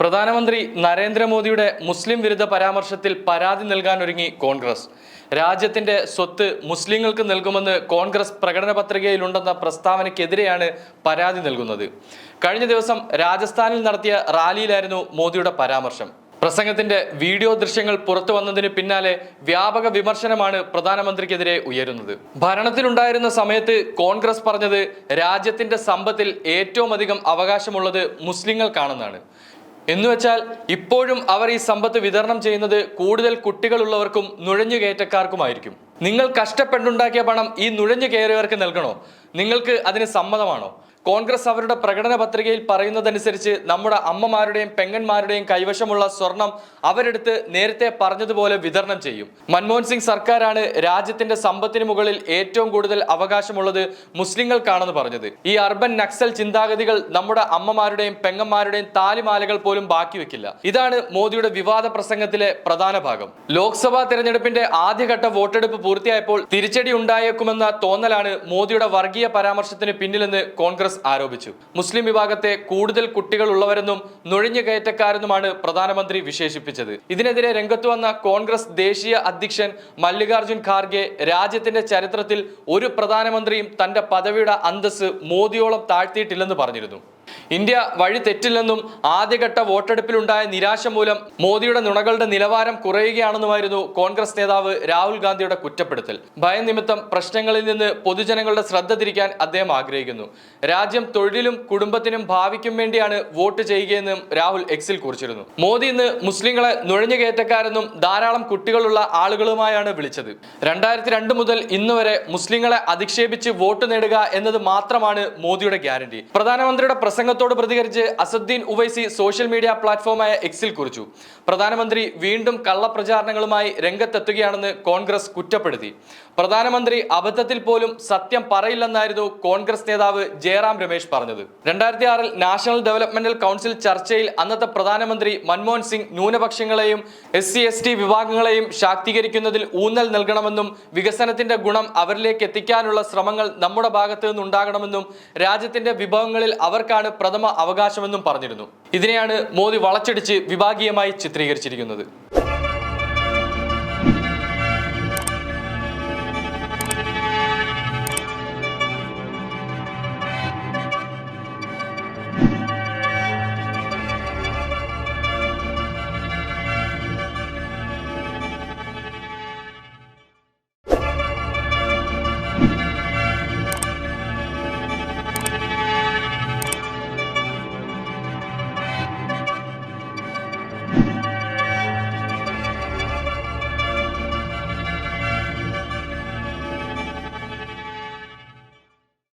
പ്രധാനമന്ത്രി നരേന്ദ്രമോദിയുടെ മുസ്ലിം വിരുദ്ധ പരാമർശത്തിൽ പരാതി നൽകാനൊരുങ്ങി കോൺഗ്രസ്. രാജ്യത്തിന്റെ സ്വത്ത് മുസ്ലിങ്ങൾക്ക് നൽകുമെന്ന് കോൺഗ്രസ് പ്രകടന പത്രികയിലുണ്ടെന്ന പ്രസ്താവനയ്ക്കെതിരെയാണ് പരാതി നൽകുന്നത്. കഴിഞ്ഞ ദിവസം രാജസ്ഥാനിൽ നടത്തിയ റാലിയിലായിരുന്നു മോദിയുടെ പരാമർശം. പ്രസംഗത്തിന്റെ വീഡിയോ ദൃശ്യങ്ങൾ പുറത്തു വന്നതിന് പിന്നാലെ വ്യാപക വിമർശനമാണ് പ്രധാനമന്ത്രിക്കെതിരെ ഉയരുന്നത്. ഭരണത്തിലുണ്ടായിരുന്ന സമയത്ത് കോൺഗ്രസ് പറഞ്ഞത് രാജ്യത്തിന്റെ സമ്പത്തിൽ ഏറ്റവും അധികം അവകാശമുള്ളത് മുസ്ലിങ്ങൾക്കാണെന്നാണ്. എന്നുവെച്ചാൽ ഇപ്പോഴും അവർ ഈ സമ്പത്ത് വിതരണം ചെയ്യുന്നത് കൂടുതൽ കുട്ടികളുള്ളവർക്കും നുഴഞ്ഞുകയറ്റക്കാർക്കുമായിരിക്കും. നിങ്ങൾ കഷ്ടപ്പെട്ടുണ്ടാക്കിയ പണം ഈ നുഴഞ്ഞു കയറിയവർക്ക് നൽകണോ? നിങ്ങൾക്ക് അതിന് സമ്മതമാണോ? കോൺഗ്രസ് അവരുടെ പ്രകടന പത്രികയിൽ പറയുന്നതനുസരിച്ച് നമ്മുടെ അമ്മമാരുടെയും പെങ്ങന്മാരുടെയും കൈവശമുള്ള സ്വർണം അവരെടുത്ത് നേരത്തെ പറഞ്ഞതുപോലെ വിതരണം ചെയ്യും. മൻമോഹൻ സിംഗ് സർക്കാരാണ് രാജ്യത്തിന്റെ സമ്പത്തിന് മുകളിൽ ഏറ്റവും കൂടുതൽ അവകാശമുള്ളത് മുസ്ലിങ്ങൾക്കാണെന്ന് പറഞ്ഞത്. ഈ അർബൻ നക്സൽ ചിന്താഗതികൾ നമ്മുടെ അമ്മമാരുടെയും പെങ്ങന്മാരുടെയും താലിമാലകൾ പോലും ബാക്കി വെക്കില്ല. ഇതാണ് മോദിയുടെ വിവാദ പ്രസംഗത്തിലെ പ്രധാന ഭാഗം. ലോക്സഭാ തെരഞ്ഞെടുപ്പിന്റെ ആദ്യഘട്ട വോട്ടെടുപ്പ് പൂർത്തിയായപ്പോൾ തിരിച്ചടി ഉണ്ടായേക്കുമെന്ന തോന്നലാണ് മോദിയുടെ വർഗീയ പരാമർശത്തിന് പിന്നിലെന്ന് കോൺഗ്രസ് ആരോപിച്ചു. മുസ്ലിം വിഭാഗത്തെ കൂടുതൽ കുട്ടികൾ ഉള്ളവരെന്നും നുഴഞ്ഞു കയറ്റക്കാരെന്നുമാണ് പ്രധാനമന്ത്രി വിശേഷിപ്പിച്ചത്. ഇതിനെതിരെ രംഗത്തു വന്ന കോൺഗ്രസ് ദേശീയ അധ്യക്ഷൻ മല്ലികാർജുൻ ഖാർഗെ രാജ്യത്തിന്റെ ചരിത്രത്തിൽ ഒരു പ്രധാനമന്ത്രിയും തന്റെ പദവിയുടെ അന്തസ് മോദിയോളം താഴ്ത്തിയിട്ടില്ലെന്ന് പറഞ്ഞിരുന്നു. ഇന്ത്യ വഴി തെറ്റില്ലെന്നും ആദ്യഘട്ട വോട്ടെടുപ്പിലുണ്ടായ നിരാശ മൂലം മോദിയുടെ നുണകളുടെ നിലവാരം കുറയുകയാണെന്നുമായിരുന്നു കോൺഗ്രസ് നേതാവ് രാഹുൽ ഗാന്ധിയുടെ കുറ്റപ്പെടുത്തൽ. ഭയം നിമിത്തം പ്രശ്നങ്ങളിൽ നിന്ന് പൊതുജനങ്ങളുടെ ശ്രദ്ധ തിരിക്കാൻ അദ്ദേഹം ആഗ്രഹിക്കുന്നു. രാജ്യം തൊഴിലും കുടുംബത്തിനും ഭാവിക്കും വേണ്ടിയാണ് വോട്ട് ചെയ്യുകയെന്നും രാഹുൽ എക്സിൽ കുറിച്ചിരുന്നു. മോദി ഇന്ന് മുസ്ലിങ്ങളെ നുഴഞ്ഞുകയറ്റക്കാരെന്നും ധാരാളം കുട്ടികളുള്ള ആളുകളുമായാണ് വിളിച്ചത്. രണ്ടായിരത്തി രണ്ട് മുതൽ ഇന്ന് വരെ മുസ്ലിങ്ങളെ അധിക്ഷേപിച്ച് വോട്ട് നേടുക എന്നത് മാത്രമാണ് മോദിയുടെ ഗ്യാരണ്ടി. പ്രധാനമന്ത്രിയുടെ പ്രസംഗത്തോട് പ്രതികരിച്ച് അസദ്ദീൻ ഉവൈസി സോഷ്യൽ മീഡിയ പ്ലാറ്റ്ഫോമായ എക്സിൽ കുറിച്ചു. പ്രധാനമന്ത്രി വീണ്ടും കള്ളപ്രചാരണങ്ങളുമായി രംഗത്തെത്തുകയാണെന്ന് കോൺഗ്രസ് കുറ്റപ്പെടുത്തി. പ്രധാനമന്ത്രി അബദ്ധത്തിൽ പോലും സത്യം പറയില്ലെന്നായിരുന്നു കോൺഗ്രസ് നേതാവ് ജയറാം രമേശ് പറഞ്ഞത്. രണ്ടായിരത്തി ആറിൽ നാഷണൽ ഡെവലപ്മെന്റൽ കൗൺസിൽ ചർച്ചയിൽ അന്നത്തെ പ്രധാനമന്ത്രി മൻമോഹൻ സിംഗ് ന്യൂനപക്ഷങ്ങളെയും എസ് സി എസ് ടി വിഭാഗങ്ങളെയും ശാക്തീകരിക്കുന്നതിൽ ഊന്നൽ നൽകണമെന്നും വികസനത്തിന്റെ ഗുണം അവരിലേക്ക് എത്തിക്കാനുള്ള ശ്രമങ്ങൾ നമ്മുടെ ഭാഗത്ത് നിന്നുണ്ടാകണമെന്നും രാജ്യത്തിന്റെ വിഭവങ്ങളിൽ അവർക്കാണ് പ്രഥമ അവകാശമെന്നും പറഞ്ഞിരുന്നു. ഇതിനെയാണ് മോദി വളച്ചടിച്ച് വിഭാഗീയമായി ചിത്രീകരിച്ചിരിക്കുന്നത്.